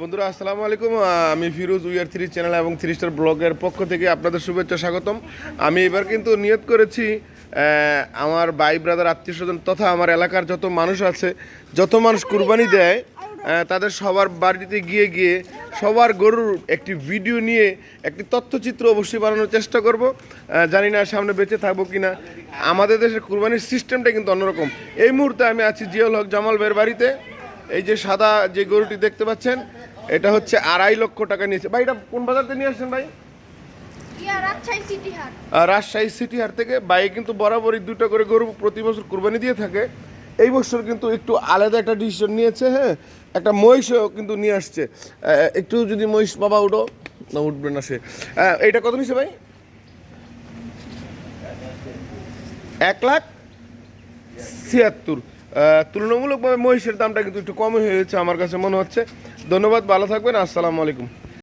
বন্ধুরা, আসসালামু আলাইকুম। আমি ফিরোজ উইয়ার থ্রি চ্যানেল এবং থ্রি স্টার ব্লগের পক্ষ থেকে আপনাদের শুভেচ্ছা, স্বাগতম। আমি এবার কিন্তু নিয়ত করেছি আমার ভাই ব্রাদার আত্মীয় স্বজন তথা আমার এলাকার যত মানুষ আছে, যত মানুষ কুরবানি দেয় তাদের সবার বাড়িতে গিয়ে গিয়ে সবার গরুর একটি ভিডিও নিয়ে একটি তথ্যচিত্র অবশ্যই বানানোর চেষ্টা করব। জানি না সামনে বেঁচে থাকব কিনা। আমাদের দেশের কুরবানির সিস্টেমটা কিন্তু অন্যরকম। এই মুহূর্তে আমি আছি জিয়াউল হক জামাল ভাইয়ের বাড়িতে। এই যে সাদা যে গরুটি দেখতে পাচ্ছেন এটা হচ্ছে আড়াই লক্ষ টাকা নিয়েছে। ভাই এটা কোন বাজার থেকে নিয়ে আসছেন ভাই? রাজশাহী সিটি হাট। থেকে ভাই কিন্তু বরাবরই দুটো করে গরু প্রতি বছর কুরবানি দিয়ে থাকে। এই বছর কিন্তু একটু আলাদা একটা ডিসিশন নিয়েছে হ্যাঁ? একটা মহিষও কিন্তু নিয়ে আসছে। একটু যদি মহিষ বাবা উঠো না উঠবে না সে। এইটা কত নিছে ভাই? এক লাখ ছিয়াত্তর। তুলনামূলকভাবে মহিষের দামটা কিন্তু একটু কমই হয়েছে আমার কাছে মনে হচ্ছে। ধন্যবাদ, ভালো থাকবেন, আসসালামু আলাইকুম।